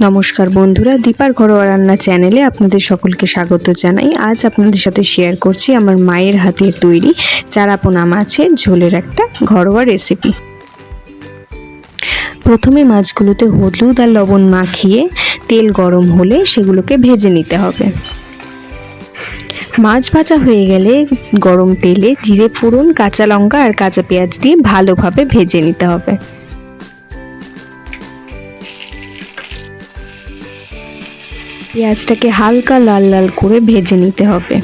নমস্কার বন্ধুরা, দীপার ঘরোয়া রান্না চ্যানেলে আপনাদের সকলকে স্বাগত জানাই। আজ আপনাদের সাথে শেয়ার করছি আমার মায়ের হাতের তৈরি চারাপোনা মাছের ঝোলের একটা ঘরোয়া রেসিপি প্রথমে মাছগুলোতে হলুদ আর লবণ মাখিয়ে তেল গরম হলে সেগুলোকে ভেজে নিতে হবে। মাছ ভাজা হয়ে গেলে গরম তেলে জিরে, ফোড়ন, কাঁচা লঙ্কা আর কাঁচা পেঁয়াজ দিয়ে ভালোভাবে ভেজে নিতে হবে। পেঁয়াজটাকে হালকা লাল লাল করে ভেজে নিতে হবে।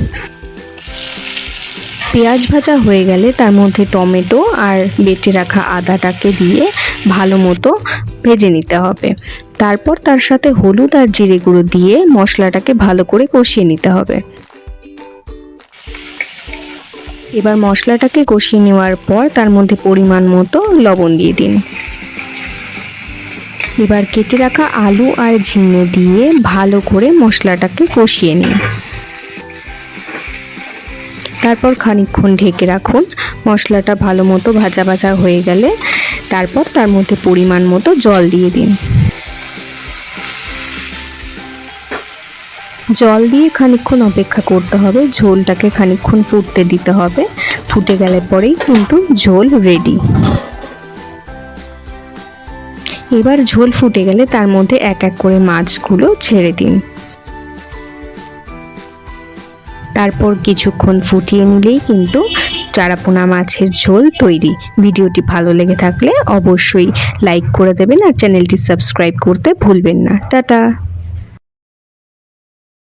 পেঁয়াজ ভাজা হয়ে গেলে তার মধ্যে টমেটো আর বেটে রাখা আদাটাকে দিয়ে ভালো মতো ভেজে নিতে হবে। তারপর তার সাথে হলুদ আর জিরে গুঁড়ো দিয়ে মশলাটাকে ভালো করে কষিয়ে নিতে হবে। এবার মশলাটাকে কষিয়ে নেওয়ার পর তার মধ্যে পরিমাণ মতো লবণ দিয়ে দিন। এবার কেটে রাখা আলু আর ঝিঙে দিয়ে ভালো করে মশলাটাকে কষিয়ে নিন। তারপর খানিকক্ষণ ঢেকে রাখুন। মশলাটা ভালো মতো ভাজা ভাজা হয়ে গেলে তারপর তার মধ্যে পরিমাণ মতো জল দিয়ে দিন। জল দিয়ে খানিকক্ষণ অপেক্ষা করতে হবে। ঝোলটাকে খানিকক্ষণ ফুটতে দিতে হবে। ফুটে গেলে পরেই কিন্তু ঝোল রেডি এবার ঝোল ফুটে গেলে তার মধ্যে এক এক করে মাছগুলো ছেড়ে দিন। তারপর কিছুক্ষণ ফুটিয়ে নিলেই কিন্তু চারাপোনা মাছের ঝোল তৈরি। ভিডিওটি ভালো লেগে থাকলে অবশ্যই লাইক করে দেবেন আর চ্যানেলটি সাবস্ক্রাইব করতে ভুলবেন না। টাটা!